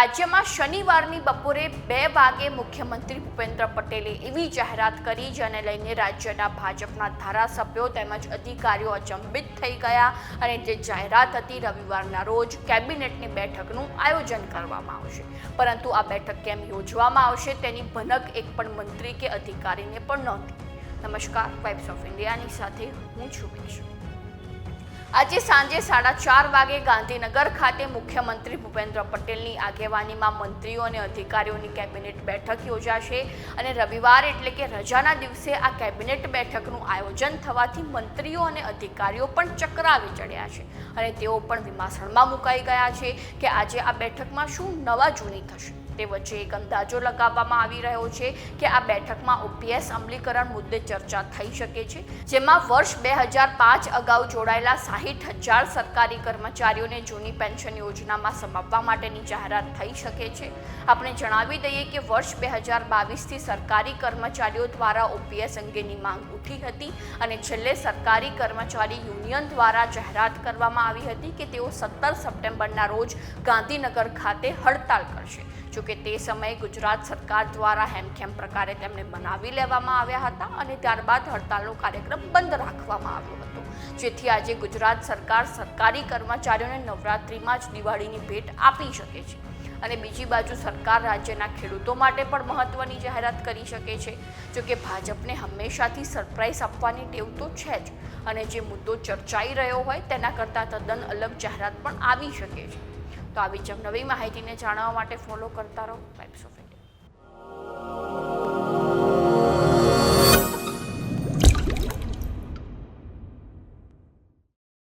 રાજ્યમાં શનિવારની બપોરે બે વાગે મુખ્યમંત્રી ભૂપેન્દ્ર પટેલે એવી જાહેરાત કરી, જેને લઈને રાજ્યના ભાજપના ધારાસભ્યો તેમજ અધિકારીઓ અચંબિત થઈ ગયા અને જે જાહેરાત હતી રવિવારના રોજ કેબિનેટની બેઠકનું આયોજન કરવામાં આવશે. પરંતુ આ બેઠક કેમ યોજવામાં આવશે તેની ભનક એક પણ મંત્રી કે અધિકારીને પણ નહોતી. નમસ્કાર વાઇબ્સ ઓફ ઇન્ડિયાની સાથે હું છું મિક્ષુ આજે સાંજે સાડા ચાર વાગે ગાંધીનગર ખાતે મુખ્યમંત્રી ભૂપેન્દ્ર પટેલની આગેવાનીમાં મંત્રીઓ અને અધિકારીઓની કેબિનેટ બેઠક યોજાશે અને રવિવાર એટલે કે રજાના દિવસે આ કેબિનેટ બેઠકનું આયોજન થવાથી મંત્રીઓ અને અધિકારીઓ પણ ચક્રાવી ચડ્યા છે. અને તેઓ પણ વિમાસણમાં મુકાઈ ગયા છે કે આજે આ બેઠકમાં શું નવા જૂની થશે. તે વચ્ચે એક અંદાજો લગાવવામાં આવી રહ્યો છે કે આ બેઠકમાં ઓપીએસ અમલીકરણ મુદ્દે ચર્ચા થઈ શકે છે, જેમાં વર્ષ બે હજાર પાંચ અગાઉ જોડાયેલા સાહીઠ હજાર સરકારી કર્મચારીઓને જૂની પેન્શન યોજનામાં સમાવવા માટેની જાહેરાત થઈ શકે છે. આપણે જણાવી દઈએ કે વર્ષ બે હજાર બાવીસથી સરકારી કર્મચારીઓ દ્વારા ઓપીએસ અંગેની માંગ ઉઠી હતી અને છેલ્લે સરકારી કર્મચારી યુનિયન દ્વારા જાહેરાત કરવામાં આવી હતી કે તેઓ સત્તર સપ્ટેમ્બરના રોજ ગાંધીનગર ખાતે હડતાલ કરશે. જોકે તે સમયે ગુજરાત સરકાર દ્વારા હેમખેમ પ્રકારે તેમને બનાવી લેવામાં આવ્યા હતા અને ત્યારબાદ હડતાલનો કાર્યક્રમ બંધ રાખવામાં આવ્યો. જેથી આજે ગુજરાત સરકાર સરકારી કર્મચારીઓને નવરાત્રિમાં જ દિવાળીની ભેટ આપી શકે છે. અને બીજી બાજુ સરકાર રાજ્યના ખેડૂતો માટે પણ મહત્વની જાહેરાત કરી શકે છે. જોકે ભાજપને હંમેશાથી સરપ્રાઇઝ આપવાની ટેવ તો છે જ. અને જે મુદ્દો ચર્ચાઈ રહ્યો હોય તેના કરતાં તદ્દન અલગ જાહેરાત પણ આવી શકે છે. તો આવી જ નવી માહિતીને જાણવા માટે ફોલો કરતા રહો. Types of